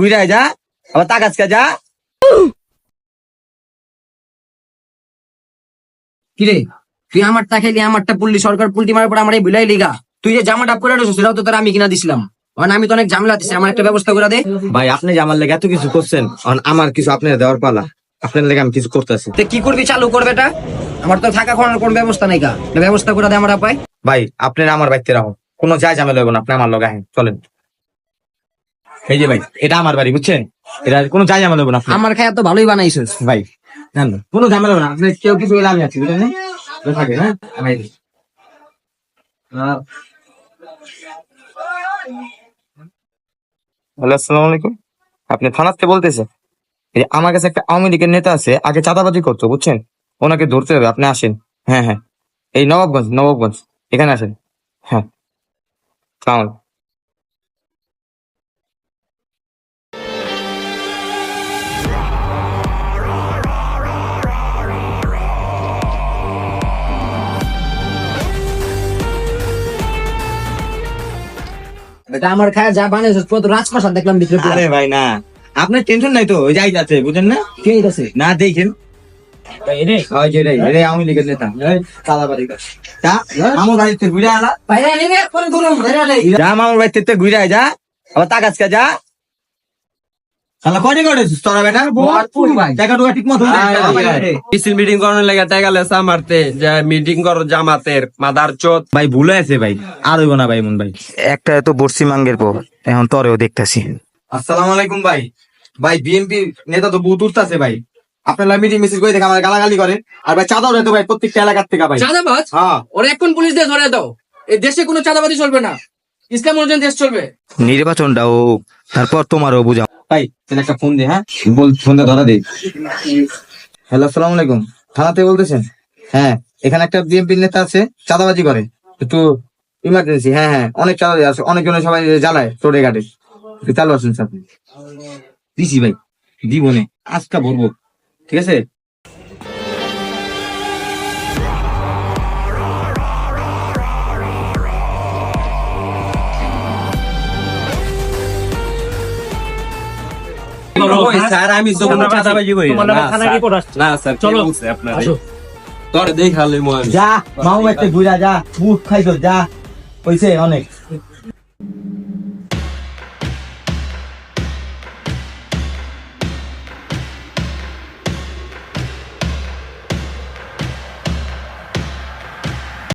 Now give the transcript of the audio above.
ঘুরে যা আবার তাকাজকে যা। কিরে তুই আমারটা খেলি আমারটা পুল্লি সরকার পুলটি মারার পর আমার বিলাই লিগা। তুই যে জামাটা পরে সেটাও তো তোর আমি কিনা দিছিলাম। মানে আমি তো অনেক ঝামেলা দিছি আমার একটা ব্যবস্থা করে দে। ভাই আপনি যে আমার লেগে এত কিছু করছেন আমার কিছু আপনার দেওয়ার পালা। আপনার লেগে আমি কিছু করতেছি। কি করবি চালু করবে এটা? আমার তো থাকা খাওয়ানোর কোন ব্যবস্থা নাই একটা ব্যবস্থা করে দে আমরা পাই ভাই আপনারা আমার বাড়িতে রাখুন। কোনো যায় ঝামেলা হইব না আপনি আমার লগে আহেন চলেন। এই যে ভাই এটা আমার বাড়ি বুঝছেন? এটা কোনো যায় ঝামেলা হইব না। আমার খায়া তো ভালোই বানাইছিস। ভাই জানেন কোনো ঝামেলা না আপনি কেউ কিছু আমি আছি বুঝলেন তো থাকে হ্যাঁ? আমি এই- আর- হ্যালো আসসালামু আলাইকুম। আপনি থানাতে বলতেছেন। এই যে আমার কাছে একটা আওয়ামী লীগের নেতা আছে আগে চাঁদাবাজি করতো বুঝছেন? ওনাকে ধরতে হবে আপনি আসেন। হ্যাঁ হ্যাঁ। এই নবাবগঞ্জ নবাবগঞ্জ। এখানে আসেন। হ্যাঁ। সালাম আলাইকুম। এটা আমার খায়া যা বানাইছিস পুরো তো রাজপ্রাসাদ দেখলাম ভিতরে পুরো। আরে ভাই না। আপনার টেনশন নাই তো ওই যাই যাচ্ছে বুঝেন না? কে আছে না দেখেন। ওই যে করার লাগে টাকা লেসা মারতে যে মিটিং কর জামাতের মাদার চোদ ভাই ভুলে আছে ভাই। আর হইব না ভাই মন ভাই। একটা তো বর্ষি মাঙ্গের পর এখন তরেও দেখতেছি। আসসালামু আলাইকুম ভাই। ভাই বিএনপি নেতা তো বহুত উঠতেছে ভাই। আপনারা মিটিং মিছিল করে দেখে আমার গালাগালি করে। আর ভাই চাঁদাও রে তো ভাই প্রত্যেকটা এলাকার থেকে ভাই। চাঁদাবাজ? হ্যাঁ। ওরা এখন পুলিশ দিয়ে ধরে দাও। এই দেশে কোনো চাঁদাবাজি চলবে না। ইসলাম অনুযায়ী দেশ চলবে। নির্বাচনটা ও তারপর তোমারও বুঝা ভাই তাহলে একটা ফোন দে হ্যাঁ? বল ফোনটা ধরা দে। হ্যালো আসসালামু আলাইকুম। থানাতে বলতেছেন? হ্যাঁ এখানে একটা বিএনপি নেতা আছে চাঁদাবাজি করে। একটু ইমার্জেন্সি হ্যাঁ হ্যাঁ অনেক চাঁদাবাজি আছে। অনেকজনে সবাই জ্বালায় চোরে ঘাটে। চালু আসুন স্যার। দিছি ভাই দিব নে আজকা ভরবো। ঠিক আছে? স্যার আমি না স্যার। চলো আপনার? তোর দেখালে যা মামু একটা ঘুরা যা বুট খাইছো যা। হইছে অনেক।